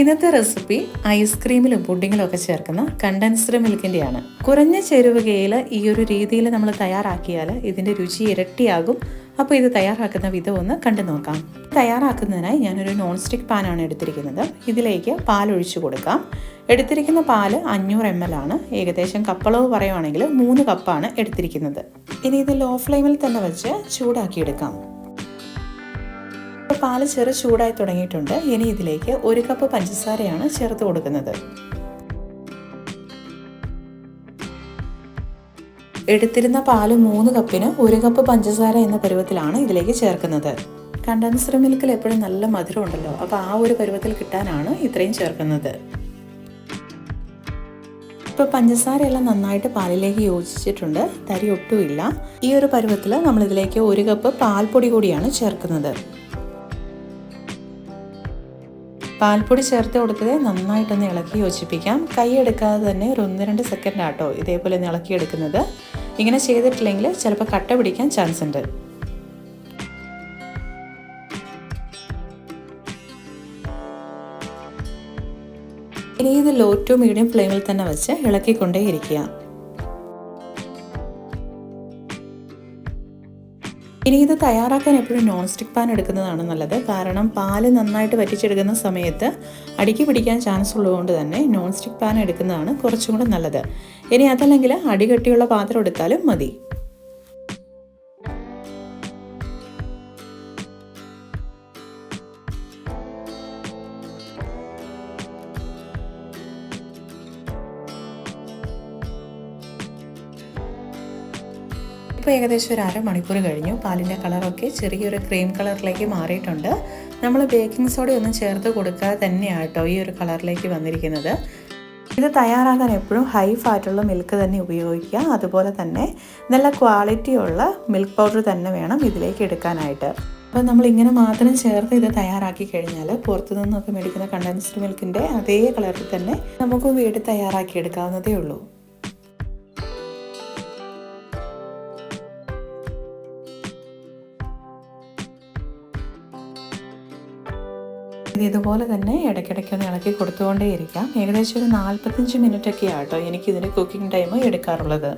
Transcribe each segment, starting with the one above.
ഇന്നത്തെ റെസിപ്പി ഐസ്ക്രീമിലും പുഡിങ്ങിലും ഒക്കെ ചേർക്കുന്ന കണ്ടൻസ്ഡ് മിൽക്കിന്റെയാണ്. കുറഞ്ഞ ചേരുവകയിൽ ഈ ഒരു രീതിയിൽ നമ്മൾ തയ്യാറാക്കിയാൽ ഇതിന്റെ രുചി ഇരട്ടിയാകും. അപ്പോൾ ഇത് തയ്യാറാക്കുന്ന വിധം ഒന്ന് കണ്ടു നോക്കാം. തയ്യാറാക്കുന്നതിനായി ഞാനൊരു നോൺ സ്റ്റിക്ക് പാനാണ് എടുത്തിരിക്കുന്നത്. ഇതിലേക്ക് പാൽ ഒഴിച്ചു കൊടുക്കാം. എടുത്തിരിക്കുന്ന പാൽ അഞ്ഞൂറ് എം എൽ ആണ്. ഏകദേശം കപ്പളവ് പറയുവാണെങ്കിൽ മൂന്ന് കപ്പാണ് എടുത്തിരിക്കുന്നത്. ഇനി ഇത് ലോ ഫ്ലെയിമിൽ തന്നെ വെച്ച് ചൂടാക്കിയെടുക്കാം. പാൽ ചെറു ചൂടായി തുടങ്ങിയിട്ടുണ്ട്. ഇനി ഇതിലേക്ക് ഒരു കപ്പ് പഞ്ചസാരയാണ് ചേർത്ത് കൊടുക്കുന്നത്. എടുത്തിരുന്ന പാൽ മൂന്ന് കപ്പിന് ഒരു കപ്പ് പഞ്ചസാര എന്ന പരുവത്തിലാണ് ഇതിലേക്ക് ചേർക്കുന്നത്. കണ്ടൻസർ മിൽക്കിൽ എപ്പോഴും നല്ല മധുരം ഉണ്ടല്ലോ. അപ്പോൾ ആ ഒരു പരുവത്തിൽ കിട്ടാനാണ് ഇത്രയും ചേർക്കുന്നത്. ഇപ്പോൾ പഞ്ചസാര എല്ലാം നന്നായിട്ട് പാലിലേക്ക് യോജിച്ചിട്ടുണ്ട്. തരി ഒട്ടുമില്ല. ഈ ഒരു പരുവത്തിൽ നമ്മൾ ഇതിലേക്ക് ഒരു കപ്പ് പാൽപ്പൊടി കൂടിയാണ് ചേർക്കുന്നത്. പാൽപ്പൊടി ചേർത്ത് കൊടുത്തത് നന്നായിട്ടൊന്ന് ഇളക്കി യോജിപ്പിക്കാം. കൈ എടുക്കാതെ തന്നെ ഒരു ഒന്ന് രണ്ട് സെക്കൻഡ് ആട്ടോ ഇതേപോലെ ഒന്ന് ഇളക്കി എടുക്കുന്നത്. ഇങ്ങനെ ചെയ്തിട്ടില്ലെങ്കിൽ ചിലപ്പോൾ കട്ട പിടിക്കാൻ ചാൻസ് ഉണ്ട്. ഇനി ഇത് ലോ ടു മീഡിയം ഫ്ലെയിമിൽ തന്നെ വെച്ച് ഇളക്കിക്കൊണ്ടേ ഇനി ഇത് തയ്യാറാക്കാൻ എപ്പോഴും നോൺ സ്റ്റിക്ക് പാൻ എടുക്കുന്നതാണ് നല്ലത്. കാരണം പാൽ നന്നായിട്ട് വറ്റിച്ചെടുക്കുന്ന സമയത്ത് അടിക്ക് പിടിക്കാൻ ചാൻസ് ഉള്ളതുകൊണ്ട് തന്നെ നോൺ സ്റ്റിക്ക് പാൻ എടുക്കുന്നതാണ് കുറച്ചും കൂടെ നല്ലത്. ഇനി അതല്ലെങ്കിൽ അടികട്ടിയുള്ള പാത്രം എടുത്താലും മതി. ഇപ്പോൾ ഏകദേശം ഒരു അരമണിക്കൂർ കഴിഞ്ഞു. പാലിന്റെ കളറൊക്കെ ചെറിയൊരു ക്രീം കളറിലേക്ക് മാറിയിട്ടുണ്ട്. നമ്മൾ ബേക്കിംഗ് സോഡ ഒന്നും ചേർത്ത് കൊടുക്കാതെ തന്നെയാണ് കേട്ടോ ഈ ഒരു കളറിലേക്ക് വന്നിരിക്കുന്നത്. ഇത് തയ്യാറാകാൻ എപ്പോഴും ഹൈ ഫാറ്റുള്ള മിൽക്ക് തന്നെ ഉപയോഗിക്കുക. അതുപോലെ തന്നെ നല്ല ക്വാളിറ്റിയുള്ള മിൽക്ക് പൗഡർ തന്നെ വേണം ഇതിലേക്ക് എടുക്കാനായിട്ട്. അപ്പോൾ നമ്മൾ ഇങ്ങനെ മാത്രം ചേർത്ത് ഇത് തയ്യാറാക്കി കഴിഞ്ഞാൽ പുറത്തു നിന്നൊക്കെ മേടിക്കുന്ന കണ്ടൻസ്ഡ് മിൽക്കിന്റെ അതേ കളറിൽ തന്നെ നമുക്ക് വീട് തയ്യാറാക്കി എടുക്കാവുന്നതേ ഉള്ളൂ. ഇതുപോലെ തന്നെ ഇടയ്ക്കിടയ്ക്ക് ഒന്ന് ഇളക്കി കൊടുത്തുകൊണ്ടേയിരിക്കാം ഏകദേശം ഒരു നാൽപ്പത്തഞ്ച് മിനിറ്റ് ഒക്കെ ആട്ടോ എനിക്ക് ഇതിന് കുക്കിംഗ് ടൈം എടുക്കാറുള്ളത്.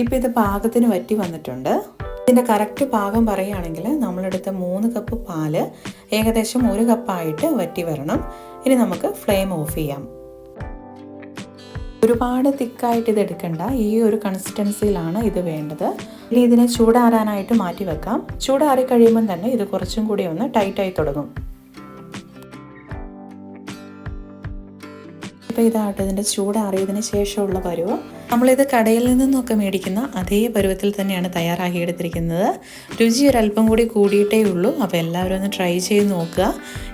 ഇപ്പം ഇത് പാകത്തിന് വറ്റി വന്നിട്ടുണ്ട്. ഇതിന്റെ കറക്റ്റ് പാകം പറയുകയാണെങ്കിൽ നമ്മളെടുത്ത മൂന്ന് കപ്പ് പാൽ ഏകദേശം ഒരു കപ്പായിട്ട് വറ്റി വരണം. ഇനി നമുക്ക് ഫ്ലെയിം ഓഫ് ചെയ്യാം. ഒരുപാട് തിക്കായിട്ട് ഇത് എടുക്കണ്ട. ഈ ഒരു കൺസിസ്റ്റൻസിയിലാണ് ഇത് വേണ്ടത്. ഇനി ഇതിനെ ചൂടാറാനായിട്ട് മാറ്റി വെക്കാം. ചൂടാറി കഴിയുമ്പം തന്നെ ഇത് കുറച്ചും കൂടി ഒന്ന് ടൈറ്റായി തുടങ്ങും. ഇപ്പോൾ ഇതായിട്ട് ഇതിന്റെ ചൂടാറിയതിന് ശേഷമുള്ള പരുവം. നമ്മളിത് കടയിൽ നിന്നൊക്കെ മേടിക്കുന്ന അതേ പരുവത്തിൽ തന്നെയാണ് തയ്യാറാക്കി എടുത്തിരിക്കുന്നത് രുചി ഒരല്പം കൂടി കൂടിയിട്ടേ ഉള്ളൂ. അപ്പോൾ എല്ലാവരും ഒന്ന് ട്രൈ ചെയ്ത് നോക്കുക.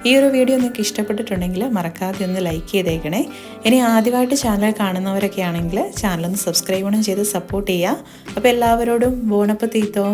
ഈ ഒരു വീഡിയോ നിങ്ങൾക്ക് ഇഷ്ടപ്പെട്ടിട്ടുണ്ടെങ്കിൽ മറക്കാതെ ഒന്ന് ലൈക്ക് ചെയ്തേക്കണേ. ഇനി ആദ്യമായിട്ട് ചാനൽ കാണുന്നവരൊക്കെ ആണെങ്കിൽ ചാനലൊന്ന് സബ്സ്ക്രൈബ് ചെയ്ത് സപ്പോർട്ട് ചെയ്യുക. അപ്പോൾ എല്ലാവരോടും ബോണപ്പ് തീത്തോ.